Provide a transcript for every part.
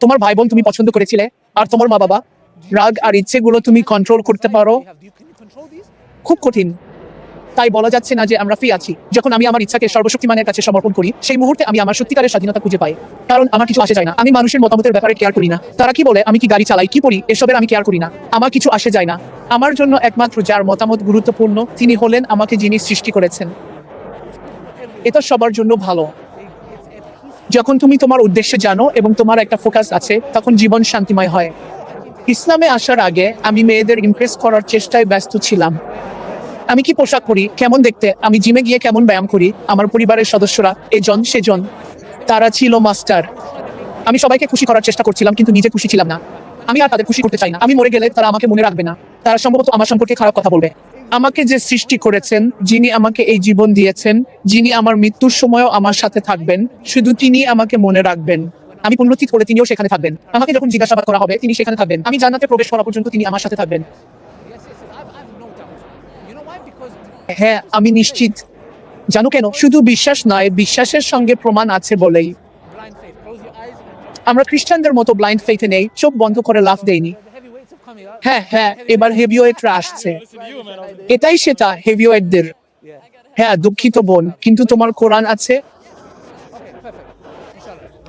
তোমার ভাই বোন তুমি পছন্দ করেছিলে, আর তোমার মা বাবা, রাগ আর ইচ্ছেগুলো তুমি কন্ট্রোল করতে পারো। খুব কঠিন। তাই বলা যাচ্ছে না যে আমরা ফ্রি আছি। যখন আমি আমার ইচ্ছাকে সর্বশক্তিমানের কাছে সমর্পণ করি, সেই মুহূর্তে আমি আমার সত্যিকারের স্বাধীনতা খুঁজে পাই। কারণ আমার কিছু আসে যায় না। আমি মানুষের মতামতের ব্যাপারে কেয়ার করি না। তারা কি বলে, আমি কি গাড়ি চালাই, কি পড়ি, এসবের আমি কেয়ার করি না। আমার কিছু আসে যায় না। আমার জন্য একমাত্র যার মতামত গুরুত্বপূর্ণ, তিনি হলেন আমাকে যিনি সৃষ্টি করেছেন। এটা সবার জন্য ভালো। যখন তুমি তোমার উদ্দেশ্যে জানো এবং তোমার একটা ফোকাস আছে, তখন জীবন শান্তিময় হয়। ইসলামে আসার আগে আমি মেয়েদের ইমপ্রেস করার চেষ্টায় ব্যস্ত ছিলাম। আমি কি পোশাক পরি, কেমন দেখতে, আমি জিমে গিয়ে কেমন ব্যায়াম করি, আমার পরিবারের সদস্যরা এজন সেজন তারা ছিল মাস্টার আমি সবাইকে খুশি করার চেষ্টা করছিলাম, কিন্তু নিজে খুশি ছিলাম না। আমি আর তাদের খুশি করতে চাই না। আমি মরে গেলে তারা আমাকে মনে রাখবে না। তারা সম্ভবত আমার সম্পর্কে খারাপ কথা বলবে। আমাকে যে সৃষ্টি করেছেন, যিনি আমাকে এই জীবন দিয়েছেন, যিনি আমার মৃত্যুর সময়ও আমার সাথে থাকবেন, শুধু তিনি আমাকে মনে রাখবেন। আমি উন্নতি করে তিনিও সেখানে থাকবেন। আমাকে যখন জিজ্ঞাসাবাদ করা হবে, তিনি সেখানে থাকবেন। আমি জান্নাতে প্রবেশ করা পর্যন্ত তিনি আমার সাথে থাকবেন। হ্যাঁ আমি নিশ্চিত। জানো কেন? শুধু বিশ্বাস নয়, বিশ্বাসের সঙ্গে প্রমাণ আছে বলেই। আমরা খ্রিস্টানদের মতো ব্লাইন্ড ফেথে নেই, চোখ বন্ধ করে লাভ দেইনি। হ্যাঁ হ্যাঁ এবার হেভিওয়েটরা আসছে। এটাই সেটা হেভিওয়েটদের হ্যাঁ দুঃখিত বোন, কিন্তু তোমার কোরআন আছে?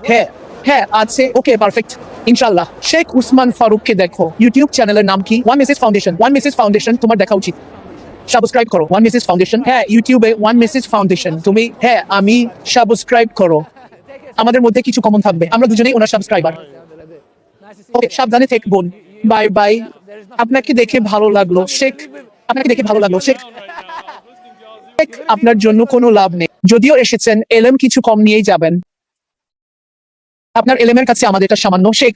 হ্যাঁ হ্যাঁ আছে। ওকে পারফেক্ট ইনশাল্লাহ শেখ উসমান ফারুককে দেখো। ইউটিউব চ্যানেলের নাম কি? One message foundation one message foundation তোমার দেখা উচিত। সাবস্ক্রাইব করো। ওয়ান মেসেজ ফাউন্ডেশন হ্যাঁ ইউটিউবে ওয়ান মেসেজ ফাউন্ডেশন তুমি হ্যাঁ আমি সাবস্ক্রাইব করো। আমাদের মধ্যে কিছু কমন থাকবে। আমরা দুজনেই ওনার সাবস্ক্রাইবার সাবধানে থেক বোন বাই বাই আপনাকে দেখে ভালো লাগল। শেখ, আপনাকে দেখে ভালো লাগল। শেখ আপনার জন্য কোনো লাভ নেই। যদিও এসেছেন, এলএম কিছু কম নিয়েই যাবেন। আপনার এলএম এর কাছে আমাদের সামান্য। শেখ